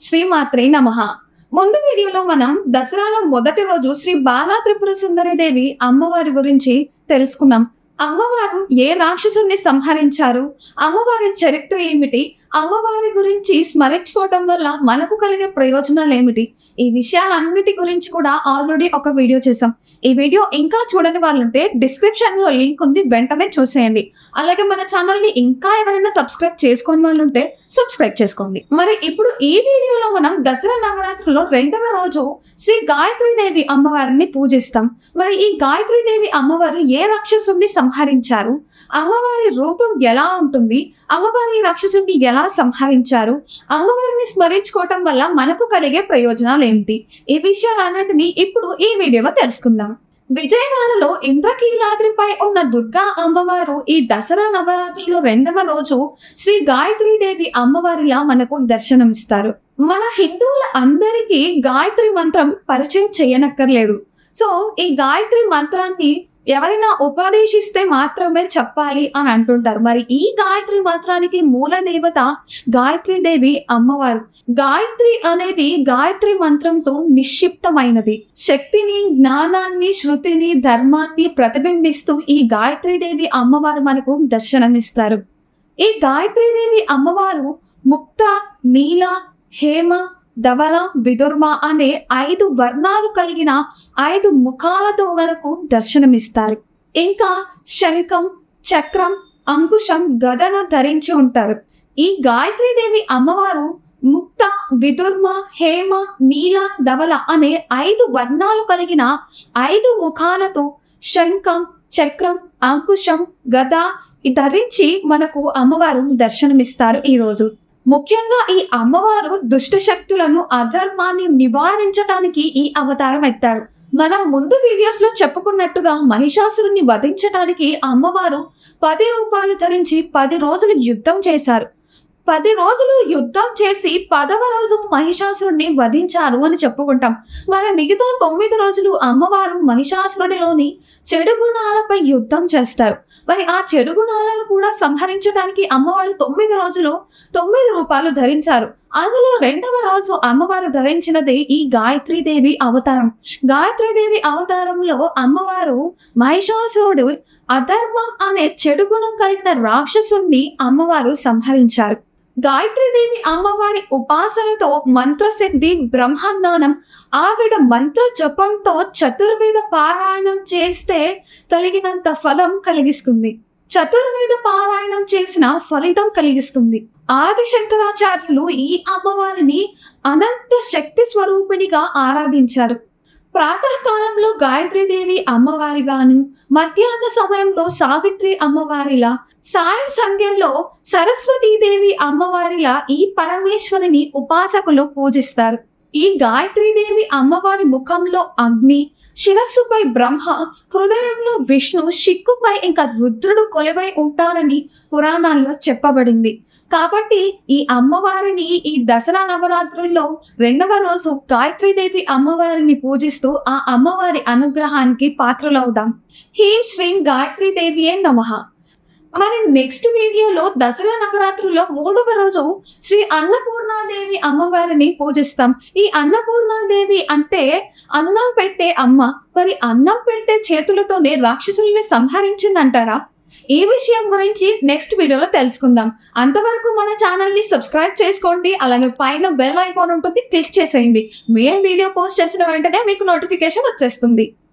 శ్రీమాత్రే నమ. ముందు వీడియోలో మనం దసరాలో మొదటి రోజు శ్రీ బాలా త్రిపుర సుందరిదేవి అమ్మవారి గురించి తెలుసుకున్నాం అమ్మవారు ఏ రాక్షసుని సంహరించారు? అమ్మవారి చరిత్ర ఏమిటి? అమ్మవారి గురించి స్మరించుకోవటం వల్ల మనకు కలిగే ప్రయోజనాలు ఏమిటి? ఈ విషయాలన్నిటి గురించి కూడా ఆల్రెడీ ఒక వీడియో చేసాం ఈ వీడియో ఇంకా చూడని వాళ్ళుంటే డిస్క్రిప్షన్లో లింక్ ఉంది వెంటనే చూసేయండి. అలాగే మన ఛానల్ని ఇంకా ఎవరైనా సబ్స్క్రైబ్ చేసుకోని వాళ్ళుంటే సబ్స్క్రైబ్ చేసుకోండి. మరి ఇప్పుడు ఈ వీడియోలో మనం దసరా నవరాత్రిలో రెండవ రోజు శ్రీ గాయత్రీదేవి అమ్మవారిని పూజిస్తాం. మరి ఈ గాయత్రీదేవి అమ్మవారు ఏ రాక్షసుని సంహరించారు? అమ్మవారి రూపం ఎలా ఉంటుంది? అమ్మవారి రాక్షసుని ఎలా సంహరించారు? అమ్మవారిని స్మరించుకోవటం వల్ల మనకు కలిగే ప్రయోజనాలు ఏమిటి ఈ విషయాలన్నింటినీ ఇప్పుడు ఈ వీడియోలో తెలుసుకుందాం. విజయవాడలో ఇంద్రకీలాద్రిపై ఉన్న దుర్గా అమ్మవారు ఈ దసరా నవరాత్రులు రెండవ రోజు శ్రీ గాయత్రీదేవి అమ్మవారిలా మనకు దర్శనమిస్తారు. మన హిందువుల అందరికీ గాయత్రి మంత్రం పరిచయం చేయనక్కర్లేదు. సో ఈ గాయత్రి మంత్రాన్ని ఎవరైనా ఉపదేశిస్తే మాత్రమే చెప్పాలి అని అంటుంటారు. మరి ఈ గాయత్రి మంత్రానికి మూల దేవత గాయత్రి దేవి అమ్మవారు. గాయత్రి అనేది గాయత్రి మంత్రంతో నిక్షిప్తమైనది. శక్తిని జ్ఞానాన్ని శృతిని ధర్మాన్ని ప్రతిబింబిస్తూ ఈ గాయత్రి దేవి అమ్మవారు మనకు దర్శనమిస్తారు. ఈ గాయత్రి దేవి అమ్మవారు ముక్త నీల హేమ ధవల విదుర్మ అనే ఐదు వర్ణాలు కలిగిన ఐదు ముఖాలతో వరకు దర్శనమిస్తారు. ఇంకా శంఖం చక్రం అంకుశం గదను ధరించి ఉంటారు. ఈ గాయత్రీదేవి అమ్మవారు ముక్త విదుర్మ హేమ నీల ధవల అనే ఐదు వర్ణాలు కలిగిన ఐదు ముఖాలతో శంఖం చక్రం అంకుశం గద ధరించి మనకు అమ్మవారు దర్శనమిస్తారు ఈరోజు. ముఖ్యంగా ఈ అమ్మవారు దుష్ట శక్తులను అధర్మాన్ని నివారించడానికి ఈ అవతారం ఎత్తారు. మనం ముందు వీడియోస్లో చెప్పుకున్నట్టుగా మహిషాసురుని వధించడానికి అమ్మవారు పది రూపాయలు ధరించి పది రోజులు యుద్ధం చేశారు. పది రోజులు యుద్ధం చేసి పదవ రోజు మహిషాసురుడిని వధించారు అని చెప్పుకుంటాం. మరి మిగతా తొమ్మిది రోజులు అమ్మవారు మహిషాసురుడిలోని చెడు గుణాలపై యుద్ధం చేస్తారు. మరి ఆ చెడు గుణాలను కూడా సంహరించడానికి అమ్మవారు తొమ్మిది రోజులు తొమ్మిది రూపాయలు ధరించారు. అందులో రెండవ రోజు అమ్మవారు ధరించినది ఈ గాయత్రీదేవి అవతారం. గాయత్రీదేవి అవతారంలో అమ్మవారు మహిషాసురుడు అధర్మం అనే చెడు గుణం కలిగిన రాక్షసుణ్ణి అమ్మవారు సంహరించారు. గాయత్రీదేవి అమ్మవారి ఉపాసనతో మంత్రసిద్ధి బ్రహ్మజ్ఞానం ఆవిడ మంత్ర జపంతో చతుర్వేద పారాయణం చేస్తే కలిగినంత ఫలం కలిగిస్తుంది. చతుర్వేద పారాయణం చేసిన ఫలితం కలిగిస్తుంది. ఆది శంకరాచార్యులు ఈ అమ్మవారిని అనంత శక్తి స్వరూపిణిగా ఆరాధించారు. ప్రాతకాలంలో గాయత్రీదేవి అమ్మవారిగాను మధ్యాహ్న సమయంలో సావిత్రి అమ్మవారిలా సాయం సంధ్యంలో సరస్వతీదేవి అమ్మవారిలా ఈ పరమేశ్వరిని ఉపాసకులు పూజిస్తారు. ఈ గాయత్రీదేవి అమ్మవారి ముఖంలో అగ్ని శిరస్సుపై బ్రహ్మ హృదయంలో విష్ణు శిక్కుపై ఇంకా రుద్రుడు కొలువై ఉంటారని పురాణాల్లో చెప్పబడింది. కాబట్టి ఈ అమ్మవారిని ఈ దసరా నవరాత్రుల్లో రెండవ రోజు గాయత్రీదేవి అమ్మవారిని పూజిస్తూ ఆ అమ్మవారి అనుగ్రహానికి పాత్రలవుదాం. హీ శ్రీ గాయత్రీదేవియే నమః. మరి నెక్స్ట్ వీడియోలో దసరా నవరాత్రుల్లో మూడవ రోజు శ్రీ అన్నపూర్ణాదేవి అమ్మవారిని పూజిస్తాం. ఈ అన్నపూర్ణాదేవి అంటే అన్నం పెట్టే అమ్మ. మరి అన్నం పెట్టే చేతులతోనే రాక్షసుల్ని సంహరించిందంటారా? ఈ విషయం గురించి నెక్స్ట్ వీడియోలో తెలుసుకుందాం. అంతవరకు మన ఛానల్ని సబ్స్క్రైబ్ చేసుకోండి. అలాగే పైన బెల్ ఐకాన్ ఉంటుంది క్లిక్ చేసేయండి. మేము వీడియో పోస్ట్ చేసిన వెంటనే మీకు నోటిఫికేషన్ వచ్చేస్తుంది.